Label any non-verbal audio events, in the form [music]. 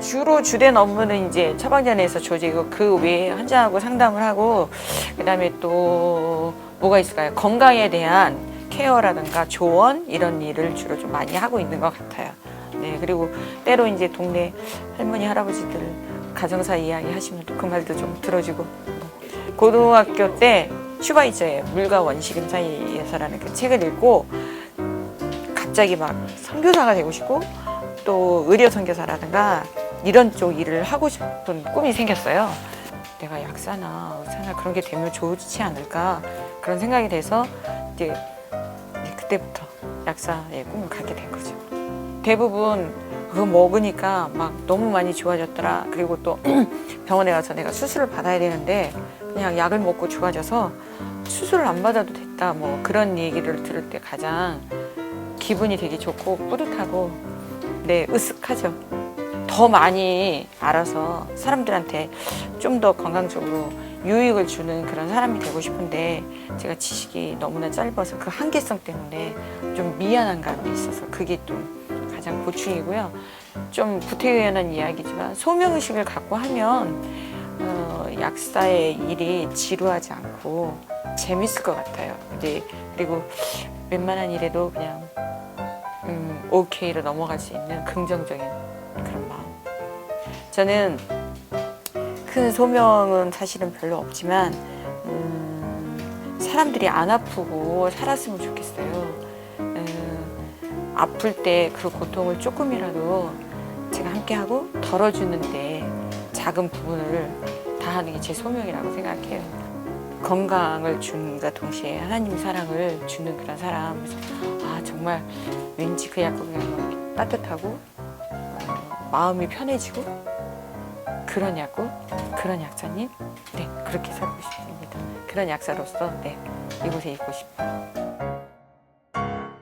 주로 주된 업무는 이제 처방전에서 조지고 그 외에 환자하고 상담을 하고 그다음에 또 뭐가 있을까요? 건강에 대한 케어라든가 조언 이런 일을 주로 좀 많이 하고 있는 것 같아요. 네 그리고 때로 이제 동네 할머니 할아버지들 가정사 이야기 하시면 또 그 말도 좀 들어주고 고등학교 때 슈바이처의 물과 원시림 사이에서라는 그 책을 읽고 갑자기 막 선교사가 되고 싶고 또 의료 선교사라든가 이런 쪽 일을 하고 싶은 꿈이 생겼어요. 내가 약사나 의사나 그런 게 되면 좋지 않을까 그런 생각이 돼서 이제 그때부터 약사의 꿈을 갖게 된 거죠. 대부분 그거 먹으니까 막 너무 많이 좋아졌더라. 그리고 또 [clears throat] 병원에 가서 내가 수술을 받아야 되는데 그냥 약을 먹고 좋아져서 수술을 안 받아도 됐다. 뭐 그런 얘기를 들을 때 가장 기분이 되게 좋고 뿌듯하고 네 으쓱하죠. 더 많이 알아서 사람들한테 좀 더 건강적으로 유익을 주는 그런 사람이 되고 싶은데 제가 지식이 너무나 짧아서 그 한계성 때문에 좀 미안한 감이 있어서 그게 좀 가장 고충이고요. 좀 구태의연한 이야기지만 소명의식을 갖고 하면 어, 약사의 일이 지루하지 않고 재밌을 것 같아요. 근데 그리고 웬만한 일에도 그냥 음, 오케이로 넘어갈 수 있는 긍정적인 그런. 저는 큰 소명은 사실은 별로 없지만 음, 사람들이 안 아프고 살았으면 좋겠어요. 음, 아플 때 그 고통을 조금이라도 제가 함께하고 덜어주는데 작은 부분을 다 하는 게 제 소명이라고 생각해요. 건강을 주는가 동시에 하나님 사랑을 주는 그런 사람. 아 정말 왠지 그 가면 따뜻하고 어, 마음이 편해지고 약국, 그런 약사님, 네 그렇게 살고 싶습니다. 그런 약사로서 네 이곳에 있고 싶어요.